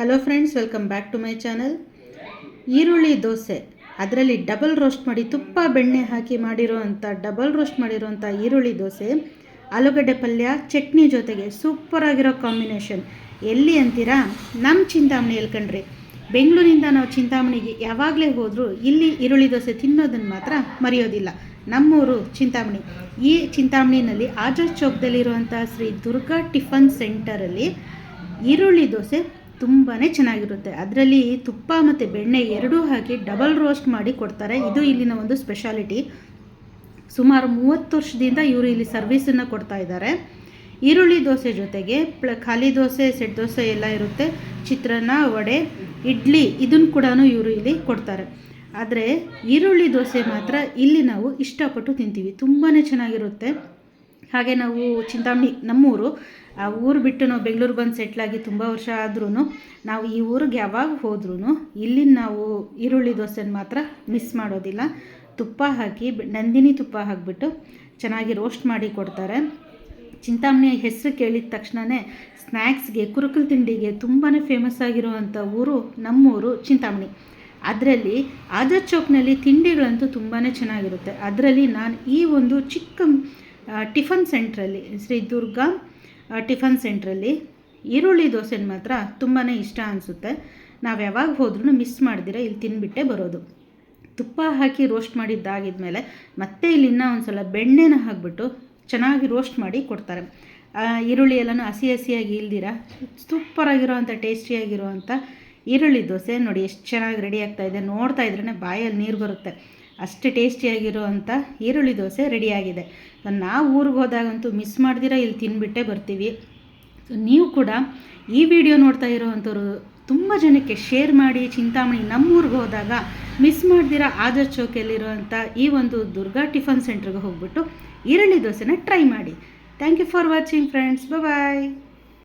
Hello friends welcome back to my channel ಈರುಳ್ಳಿ ದೋಸೆ. ಅದರಲ್ಲಿ double roast ಮಾಡಿ ತುಪ್ಪ, ಬೆಣ್ಣೆ ಹಾಕಿ ಮಾಡಿರೋ ಅಂಥ ಡಬಲ್ ರೋಸ್ಟ್ ಮಾಡಿರೋಂಥ ಈರುಳ್ಳಿ ದೋಸೆ. ಆಲೂಗಡ್ಡೆ ಪಲ್ಯ, ಚಟ್ನಿ ಜೊತೆಗೆ ಸೂಪರಾಗಿರೋ ಕಾಂಬಿನೇಷನ್ ಎಲ್ಲಿ ಅಂತೀರಾ? ನಮ್ಮ ಚಿಂತಾಮಣಿಯಲ್ಲಿ ಕಣ್ರಿ? ಬೆಂಗಳೂರಿಂದ ನಾವು ಚಿಂತಾಮಣಿಗೆ ಯಾವಾಗಲೇ ಹೋದರೂ ಇಲ್ಲಿ ಈರುಳ್ಳಿ ದೋಸೆ ತಿನ್ನೋದನ್ನು ಮಾತ್ರ ಮರೆಯೋದಿಲ್ಲ. ನಮ್ಮೂರು ಚಿಂತಾಮಣಿ. ಈ ಚಿಂತಾಮಣಿನಲ್ಲಿ ಆಜಾದ್ ಚೌಕ್ದಲ್ಲಿರುವಂಥ ಶ್ರೀ ದುರ್ಗಾ ಟಿಫನ್ ಸೆಂಟರಲ್ಲಿ ಈರುಳ್ಳಿ ದೋಸೆ ತುಂಬಾ ಚೆನ್ನಾಗಿರುತ್ತೆ. ಅದರಲ್ಲಿ ತುಪ್ಪ ಮತ್ತು ಬೆಣ್ಣೆ ಎರಡೂ ಹಾಕಿ ಡಬಲ್ ರೋಸ್ಟ್ ಮಾಡಿ ಕೊಡ್ತಾರೆ. ಇದು ಇಲ್ಲಿನ ಒಂದು ಸ್ಪೆಷಾಲಿಟಿ ಸುಮಾರು ಮೂವತ್ತು ವರ್ಷದಿಂದ ಇವರು ಇಲ್ಲಿ ಸರ್ವಿಸನ್ನು ಕೊಡ್ತಾ ಇದ್ದಾರೆ. ಈರುಳ್ಳಿ ದೋಸೆ ಜೊತೆಗೆ ಪ್ಲ ಖಾಲಿ ದೋಸೆ, ಸೆಟ್ ದೋಸೆ ಎಲ್ಲ ಇರುತ್ತೆ. ಚಿತ್ರಾನ್ನ, ವಡೆ, ಇಡ್ಲಿ ಇದನ್ನು ಕೂಡ ಇವರು ಇಲ್ಲಿ ಕೊಡ್ತಾರೆ. ಆದರೆ ಈರುಳ್ಳಿ ದೋಸೆ ಮಾತ್ರ ಇಲ್ಲಿ ನಾವು ಇಷ್ಟಪಟ್ಟು ತಿಂತೀವಿ. ತುಂಬಾ ಚೆನ್ನಾಗಿರುತ್ತೆ. ಹಾಗೆ ನಾವು ಚಿಂತಾಮಣಿ, ನಮ್ಮೂರು, ಆ ಊರು ಬಿಟ್ಟು ನಾವು ಬೆಂಗಳೂರು ಬಂದು ಸೆಟ್ಲಾಗಿ ತುಂಬ ವರ್ಷ ಆದ್ರೂ ನಾವು ಈ ಊರಿಗೆ ಯಾವಾಗ ಹೋದ್ರೂ ಇಲ್ಲಿ ನಾವು ಈರುಳ್ಳಿ ದೋಸೆನ ಮಾತ್ರ ಮಿಸ್ ಮಾಡೋದಿಲ್ಲ. ತುಪ್ಪ ಹಾಕಿ ನಂದಿನಿ ತುಪ್ಪ ಹಾಕಿಬಿಟ್ಟು ಚೆನ್ನಾಗಿ ರೋಸ್ಟ್ ಮಾಡಿ ಕೊಡ್ತಾರೆ. ಚಿಂತಾಮಣಿ ಹೆಸರು ಕೇಳಿದ ತಕ್ಷಣವೇ ಸ್ನ್ಯಾಕ್ಸ್ಗೆ ಕುರುಕುಲು ತಿಂಡಿಗೆ ತುಂಬಾ ಫೇಮಸ್ ಆಗಿರುವಂಥ ಊರು ನಮ್ಮೂರು ಚಿಂತಾಮಣಿ. ಅದರಲ್ಲಿ ಆಜಾದ್ ಚೌಕ್ನಲ್ಲಿ ತಿಂಡಿಗಳಂತೂ ತುಂಬಾ ಚೆನ್ನಾಗಿರುತ್ತೆ. ಅದರಲ್ಲಿ ನಾನು ಈ ಒಂದು ಚಿಕ್ಕ ಟಿಫನ್ ಸೆಂಟ್ರಲ್ಲಿ, ಶ್ರೀ ದುರ್ಗಾ ಟಿಫನ್ ಸೆಂಟ್ರಲ್ಲಿ ಈರುಳ್ಳಿ ದೋಸೆನ ಮಾತ್ರ ತುಂಬಾ ಇಷ್ಟ ಅನಿಸುತ್ತೆ. ನಾವು ಯಾವಾಗ ಹೋದ್ರೂ ಮಿಸ್ ಮಾಡಿದಿರ ಇಲ್ಲಿ ತಿನ್ಬಿಟ್ಟೆ ಬರೋದು. ತುಪ್ಪ ಹಾಕಿ ರೋಸ್ಟ್ ಮಾಡಿದ್ದಾಗಿದ್ಮೇಲೆ ಮತ್ತೆ ಇಲ್ಲಿ ಇನ್ನೂ ಒಂದು ಸಲ ಬೆಣ್ಣೆನ ಹಾಕಿಬಿಟ್ಟು ಚೆನ್ನಾಗಿ ರೋಸ್ಟ್ ಮಾಡಿ ಕೊಡ್ತಾರೆ. ಈರುಳ್ಳಿ ಎಲ್ಲನೂ ಹಸಿ ಹಸಿಯಾಗಿ ಇಲ್ದಿರ ಸೂಪರಾಗಿರೋವಂಥ ಟೇಸ್ಟಿಯಾಗಿರುವಂಥ ಈರುಳ್ಳಿ ದೋಸೆ ನೋಡಿ, ಎಷ್ಟು ಚೆನ್ನಾಗಿ ರೆಡಿ ಆಗ್ತಾ ಇದೆ. ನೋಡ್ತಾ ಇದ್ರೇ ಬಾಯಲ್ಲಿ ನೀರು ಬರುತ್ತೆ. ಅಷ್ಟು ಟೇಸ್ಟಿಯಾಗಿರುವಂಥ ಈರುಳ್ಳಿ ದೋಸೆ ರೆಡಿಯಾಗಿದೆ. ನಾವು ಊರಿಗೆ ಹೋದಾಗಂತೂ ಮಿಸ್ ಮಾಡ್ದಿರ, ಇಲ್ಲಿ ತಿನ್ಬಿಟ್ಟೆ ಬರ್ತೀವಿ. ನೀವು ಕೂಡ ಈ ವಿಡಿಯೋ ನೋಡ್ತಾ ಇರೋವಂಥವ್ರು ತುಂಬ ಜನಕ್ಕೆ ಶೇರ್ ಮಾಡಿ, ಚಿಂತಾಮಣಿ ನಮ್ಮೂರಿಗೆ ಹೋದಾಗ ಮಿಸ್ ಮಾಡ್ದಿರ ಆದರ್ಶ್ ಚೌಕಲ್ಲಿರುವಂಥ ಈ ಒಂದು ದುರ್ಗಾ ಟಿಫನ್ ಸೆಂಟ್ರಿಗೆ ಹೋಗ್ಬಿಟ್ಟು ಈರುಳ್ಳಿ ದೋಸೆನ ಟ್ರೈ ಮಾಡಿ. Thank you for watching friends bye